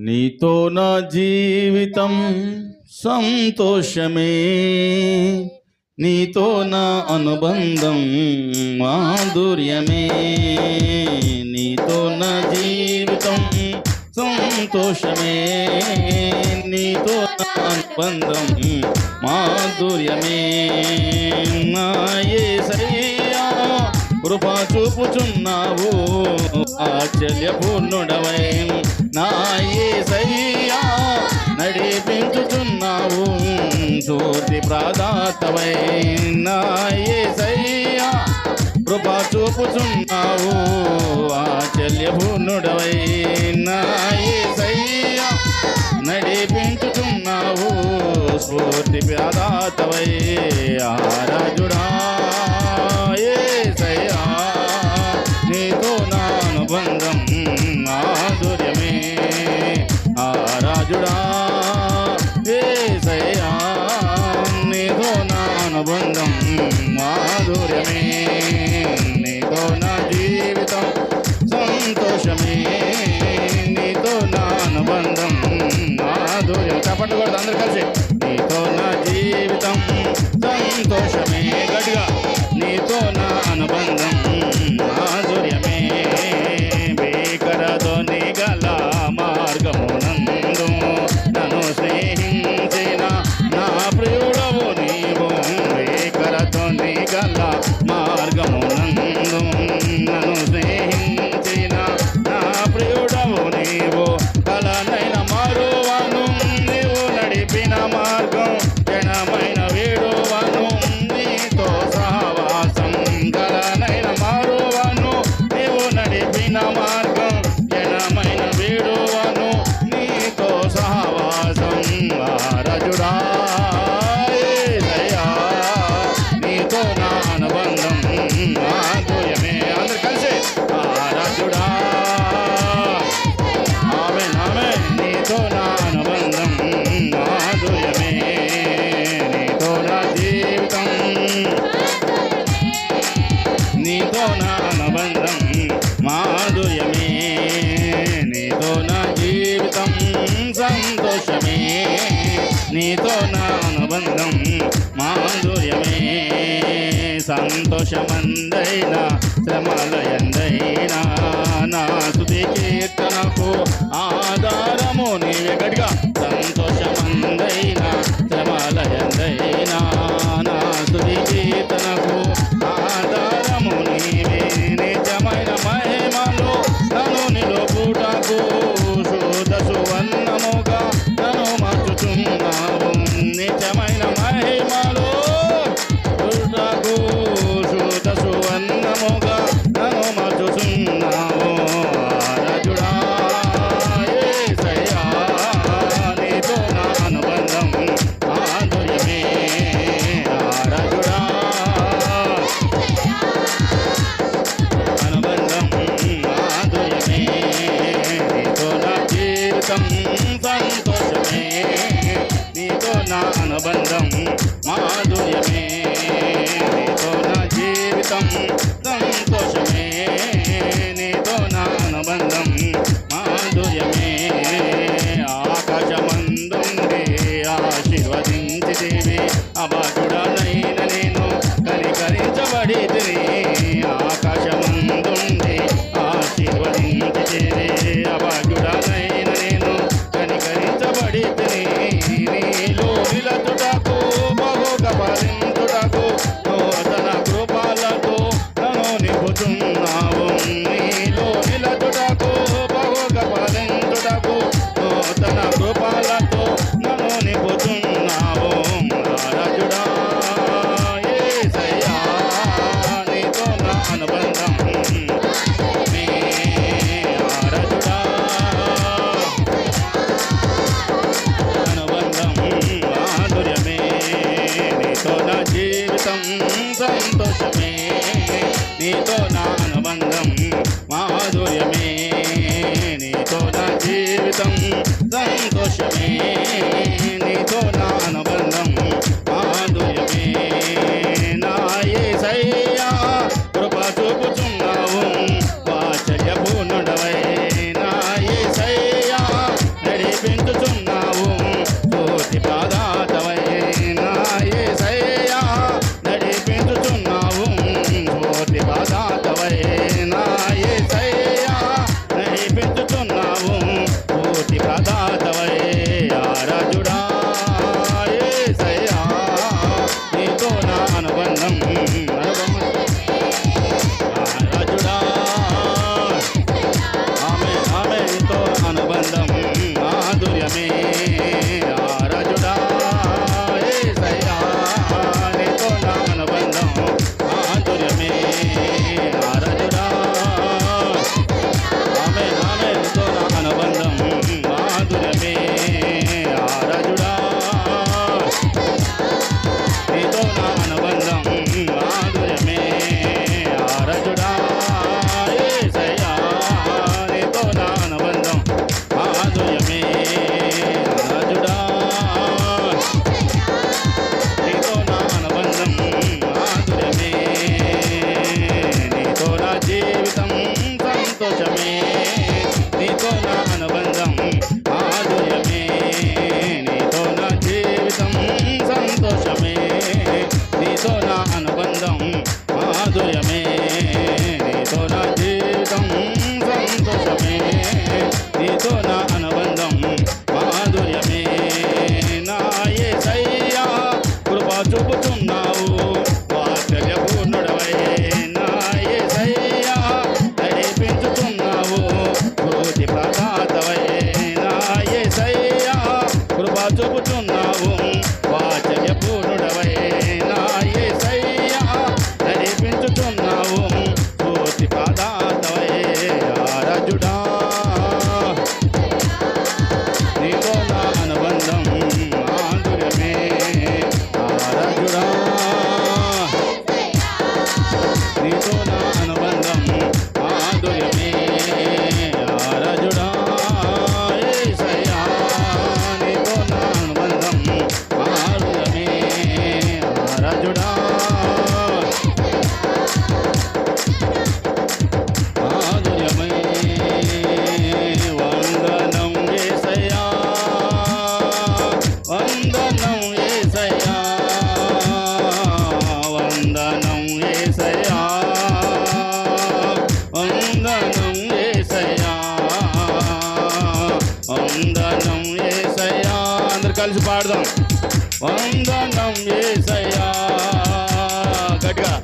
నీతో నా జీవితం సంతోషమే. నీతో నా అనుబంధం మాధుర్యమే. నీతో నా జీవితం సంతోషమే. నీతో నా అనుబంధం మాధుర్యమే. నాయే సరియా కృపా చూపుచున్నావు ఆశ్చర్యపూర్ణుడవై. నా ఏసయ్యా నడిపించుతున్నావు చూసి ప్రాదాతవై నా ఏసయ్యా కృపా చూపుచున్నావు. ఆచల్యభూనుడవై నా ఏసయ్యా నడిపించుతున్నావు స్ఫూర్తి ప్రాదాతవై ఆరాజుడా. para de orar. సంబంధం మాధుర్యమే. సంతోషమందైనా శ్రమలయందైనా. నా సుతి కీర్తనకు ఆధారము నీవే గడిగా సంతోషమందైనా శ్రమలయందైనా. నా సుతి కీర్తనకు Buddha. కలిసి పాడదాం. వందనం ఏసయ్యా గట్టిగా.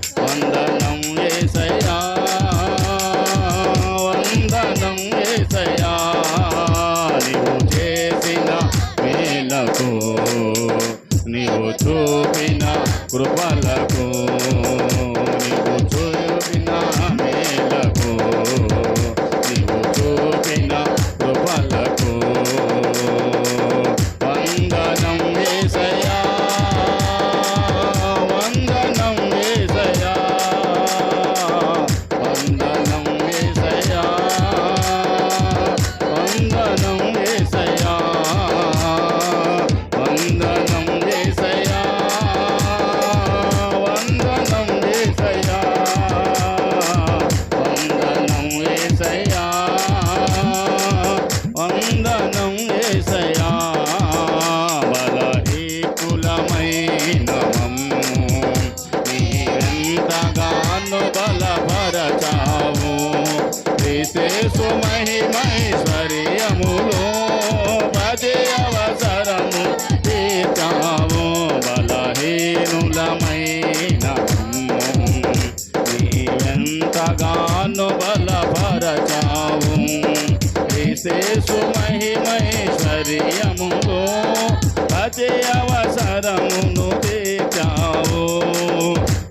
ప్రతి అవసరమును తీర్చావు.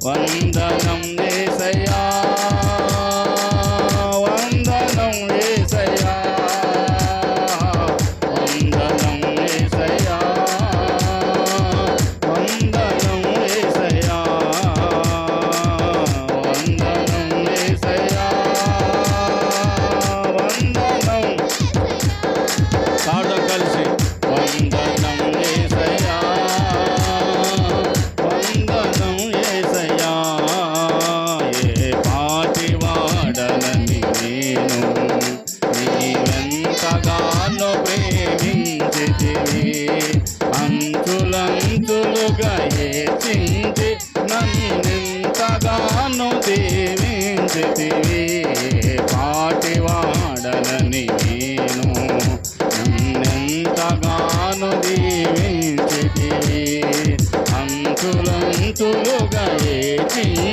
వంద Hey.